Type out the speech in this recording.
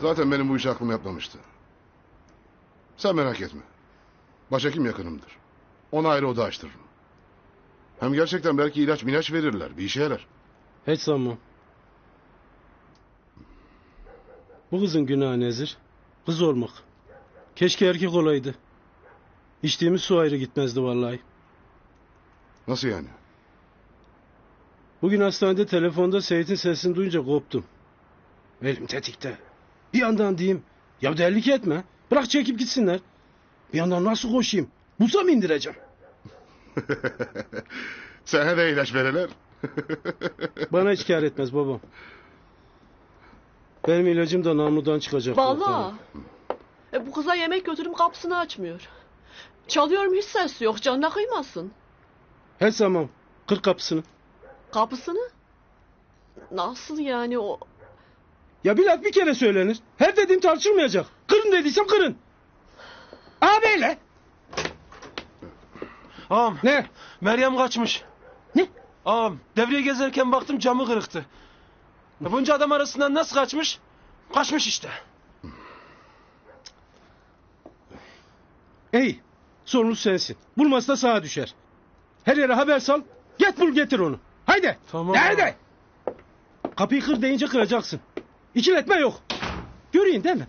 Zaten benim bu işi aklım yapmamıştı. Sen merak etme. Başhekim yakınımdır. Ona ayrı oda açtırırım. Hem gerçekten belki ilaç milaç verirler. Bir işe yarar. Hiç sanmam. Bu kızın günahı nezir? Kız olmak. Keşke erkek olaydı. İçtiğimiz su ayrı gitmezdi vallahi. Nasıl yani? Bugün hastanede telefonda Seyit'in sesini duyunca koptum. Elim tetikte. Bir yandan diyeyim ya delilik etme. Bırak çekip gitsinler. Bir yandan nasıl koşayım? Buza mı indireceğim? Sana de ilaç vereler. Bana hiç kar etmez babam. Benim ilacım da namludan çıkacak. Vallahi. korkarım. E, bu kıza yemek götürüm kapısını açmıyor. Çalıyorum hiç ses yok canına kıymasın. Hiç sanmam. Kır kapısını. Kapısını? Nasıl yani o? Ya bir laf bir kere söylenir. Her dediğim tartışılmayacak. Kırın dediysem kırın. Abiyle. Ağam Ne? Meryem kaçmış. Ne? Ağam devreye gezerken baktım camı kırıktı. Ya bunca adam arasından nasıl kaçmış? Kaçmış işte. Ey, sorumlusu sensin. Bulması da sağa düşer. Her yere haber sal. Get bul getir onu. Haydi. Tamam. Nerede? Kapıyı kır deyince kıracaksın. İkiletme yok. Göreyim değil mi?